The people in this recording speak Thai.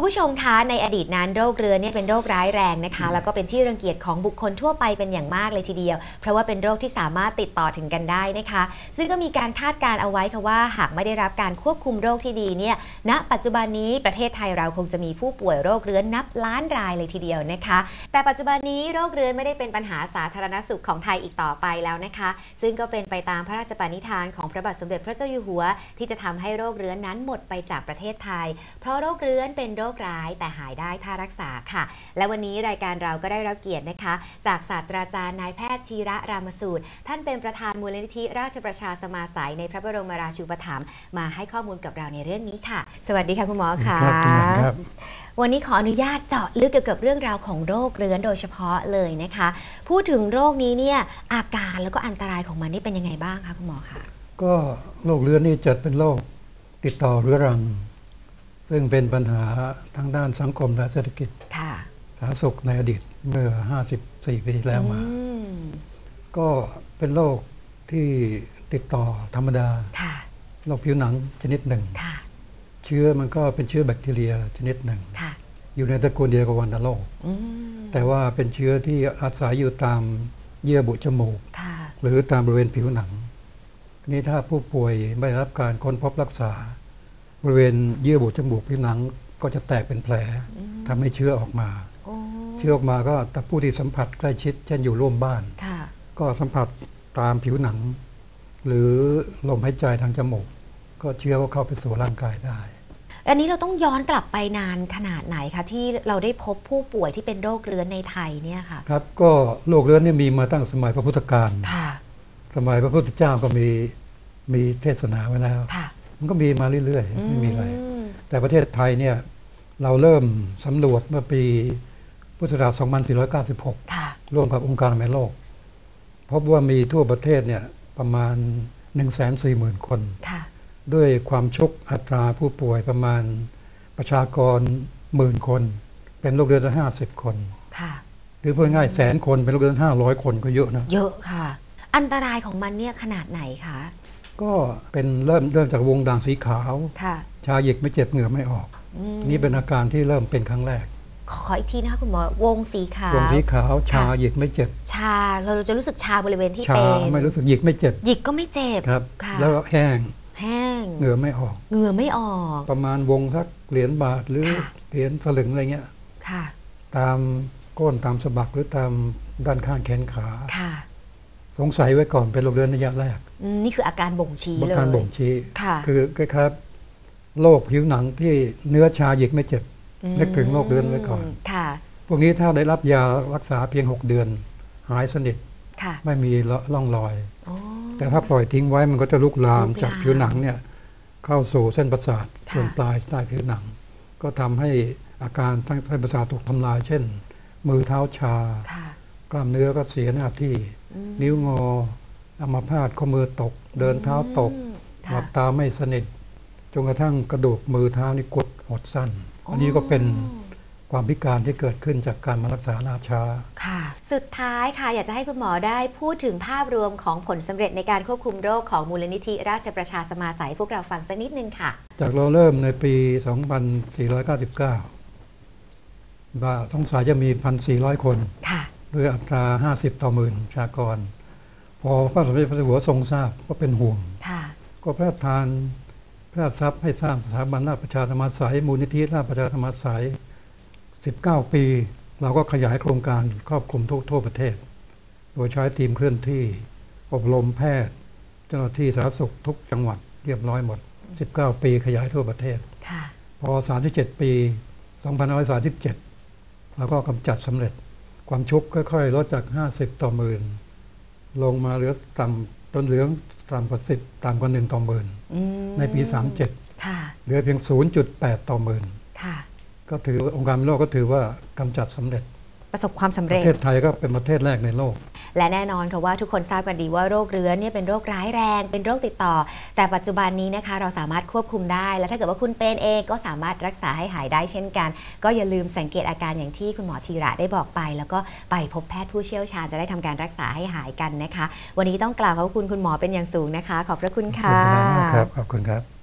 คุณผู้ชมคะในอดีตนั้นโรคเรื้อนเนี่ยเป็นโรคร้ายแรงนะคะ แล้วก็เป็นที่รังเกียจของบุคคลทั่วไปเป็นอย่างมากเลยทีเดียว เพราะว่าเป็นโรคที่สามารถติดต่อถึงกันได้นะคะ ซึ่งก็มีการคาดการเอาไว้ค่ะว่าหากไม่ได้รับการควบคุมโรคที่ดีเนี่ยณปัจจุบันนี้ประเทศไทยเราคงจะมีผู้ป่วยโรคเรื้อนนับล้านรายเลยทีเดียวนะคะ แต่ปัจจุบันนี้โรคเรื้อนไม่ได้เป็นปัญหาสาธารณสุขของไทยอีกต่อไปแล้วนะคะ ซึ่งก็เป็นไปตามพระราชปณิธานของพระบาทสมเด็จพระเจ้าอยู่หัว ที่จะทำให้โรคเรื้อนนั้นหมดไปจากประเทศไทย เพราะโรคเรื้อนเป็นโรคร้ายแต่หายได้ถ้ารักษาค่ะ และวันนี้รายการเราก็ได้รับเกียรตินะคะ จากศาสตราจารย์นายแพทย์ธีระรามสูตร ท่านเป็นประธานมูลนิธิราชประชาสมาสายในพระบรมราชูปถัมภ์มาให้ข้อมูลกับเราในเรื่องนี้ค่ะ สวัสดีค่ะคุณหมอค่ะครับคุณหมอครับวันนี้ขออนุญาตเจาะลึกเกี่ยวกับเรื่องราวของโรคเรื้อนโดยเฉพาะเลยนะคะ พูดถึงโรคนี้เนี่ยอาการแล้วก็อันตรายของมันนี่เป็นยังไงบ้างคะคุณหมอคะก็โรคเรื้อนนี่จัดเป็นโรคติดต่อเรื้อรัง ซึ่งเป็นปัญหาทั้งด้านสังคมและเศรษฐกิจค่ะสาธารณสุขในอดีตเมื่อ 54 ปีที่แล้วมาอืมก็เป็นโรคที่ติดต่อธรรมดาค่ะโรคผิวหนังชนิดหนึ่งค่ะเชื้อมันก็เป็นเชื้อแบคทีเรียชนิดหนึ่งค่ะอยู่ในตระกูลเดียวกับวัณโรคอืมแต่ว่าเป็นเชื้อที่อาศัยอยู่ตามเยื่อบุจมูกค่ะหรือตามบริเวณผิวหนัง นี่ถ้าผู้ป่วยไม่ได้รับการค้นพบรักษา บริเวณเยื่อบุจมูกผิวหนังก็จะแตกเป็นแผลอืมทำให้เชื้อออกมาโอ้เชื้อออกมาก็แต่ผู้ที่สัมผัสใกล้ชิด เช่นอยู่ร่วมบ้านค่ะก็สัมผัสตามผิวหนัง หรือลมหายใจทางจมูก ก็เชื้อก็เข้าไปสู่ร่างกายได้ อันนี้เราต้องย้อนกลับไปนานขนาดไหนคะที่เราได้พบผู้ป่วยที่เป็นโรคเรื้อนในไทยเนี่ยค่ะ ครับก็โรคเรื้อนนี่มีมาตั้งสมัยพระพุทธกาลค่ะสมัยพระพุทธเจ้าก็มีมีเทศนาไว้แล้วค่ะ มันก็มีมาเรื่อยๆ ไม่มีอะไรมแต่ประเทศไทยเนี่ยเราเริ่มสำรวจเมื่อปีพุทธศักราช 2496ค่ะร่วมกับองค์การอนามัยโลก พบว่ามีทั่วประเทศเนี่ยประมาณ 140,000 คนค่ะด้วยความชุกอัตราผู้ป่วยประมาณประชากรหมื่นคน เป็นโรคเรื้อนห้าสิบคนค่ะหรือพูดง่ายๆแสนคนเป็นโรคเรื้อนห้าร้อยคนก็เยอะนะ เยอะค่ะ อันตรายของมันเนี่ยขนาดไหนคะ ก็เป็นเริ่มเริ่มจากวงด่างสีขาวค่ะชาหยิกไม่เจ็บเหงื่อไม่ออกอืมนี่เป็นอาการที่เริ่มเป็นครั้งแรก ขออีกทีนะคะคุณหมอวงสีขาววงสีขาวชาค่ะหยิกไม่เจ็บ ชาเราจะรู้สึกชาบริเวณที่ชาเป็นไม่รู้สึกหยิกไม่เจ็บหยิกก็ไม่เจ็บครับค่ะแล้วก็แห้งแห้งเหงื่อไม่ออกเหงื่อไม่ออก ประมาณวงสักเหรียญบาทหรือค่ะเหรียญสลึงอะไรเงี้ยค่ะตามก้นตามสะบักหรือตามด้านข้างแขนขาค่ะ สงสัยไว้ก่อนเป็นโรคเรื้อนระยะแรกอืมนี่คืออาการบ่งชี้เลยการบ่งชี้ค่ะคือคล้ายๆโรคผิวหนังที่เนื้อชาหยิกไม่เจ็บมนึกถึงโรคเรื้อนไว้ก่อนค่ะ พวกนี้ถ้าได้รับยารักษาเพียง 6 เดือน หายสนิทค่ะไม่มีร่องรอยโอ้แต่ถ้าปล่อยทิ้งไว้มันก็จะลุกลามลุกลามจากผิวหนังเนี่ยเข้าสู่เส้นประสาทค่ะส่วนปลายใต้ผิวหนัง ก็ทำให้อาการทั้งเส้นประสาทถูกทำลาย เช่น มือเท้าชาค่ะกล้ามเนื้อก็เสียหน้าที่อืม นิ้วงออัมพาตข้อมือตก เดินเท้าตกอืมหค่ะลับตาไม่สนิทจนกระทั่งกระดูกมือเท้านี่กดหดสั้น อันนี้ก็เป็นความพิการที่เกิดขึ้นจากการมารักษาล่าช้าค่ะ สุดท้ายค่ะ อยากจะให้คุณหมอได้พูดถึงภาพรวมของผลสำเร็จในการควบคุมโรคของมูลนิธิราชประชาสมาสายพวกเราฟังสักนิดนึงค่ะ จากเราเริ่มในปี 2499 ว่าสงสัยจะมี 1,400 คนค่ะ ด้วยอัตรา 50 ต่อหมื่นประชากร พอพระสมเด็จพระเจ้าอยู่หัวทรงทราบก็เป็นห่วงค่ะก็พระราชทานพระราชทรัพย์ให้สร้างสถาบันราชประชาธรรมสายมูลนิธิราชประชาธรรมสาย 19 ปี เราก็ขยายโครงการครอบคลุมทั่วทั่วประเทศ โดยใช้ทีมเคลื่อนที่ อบรมแพทย์ เจ้าหน้าที่สาธารณสุขทุกจังหวัดเรียบร้อยหมด 19 ปีขยายทั่วประเทศค่ะพอ 37 ปี 2537 เราก็กำจัดสำเร็จ ความชุกค่อยๆลดจาก 50 ต่อหมื่นลงมาเหลือต่ำจนเหลือต่ำกว่า10ต่ำกว่า1ต่อหมื่นอืมในปี 37ค่ะเหลือเพียง 0.8 ต่อหมื่นค่ะก็ถือองค์การอนามัยโลกก็ถือว่ากำจัดสำเร็จ ประสบความสำปเร็จระเทศไทยก็เป็นประเทศแรกในโลก และแน่นอนค่ะว่าทุกคนทราบกันดีว่าโรคเรื้อนเนี่ยเป็นโรคร้ายแรง เป็นโรคติดต่อ แต่ปัจจุบันนี้นะคะเราสามารถควบคุมได้ และถ้าเกิดว่าคุณเป็นเองก็สามารถรักษาให้หายได้เช่นกัน ก็อย่าลืมสังเกตอาการอย่างที่คุณหมอธีระได้บอกไป แล้วก็ไปพบแพทย์ผู้เชี่ยวชาญจะได้ทำการรักษาให้หายกันนะคะ วันนี้ต้องกล่าวขอบคุณคุณหมอเป็นอย่างสูงนะคะ ขอบพระคุณขอบค่ะคุณมากครับขอบคุณครับ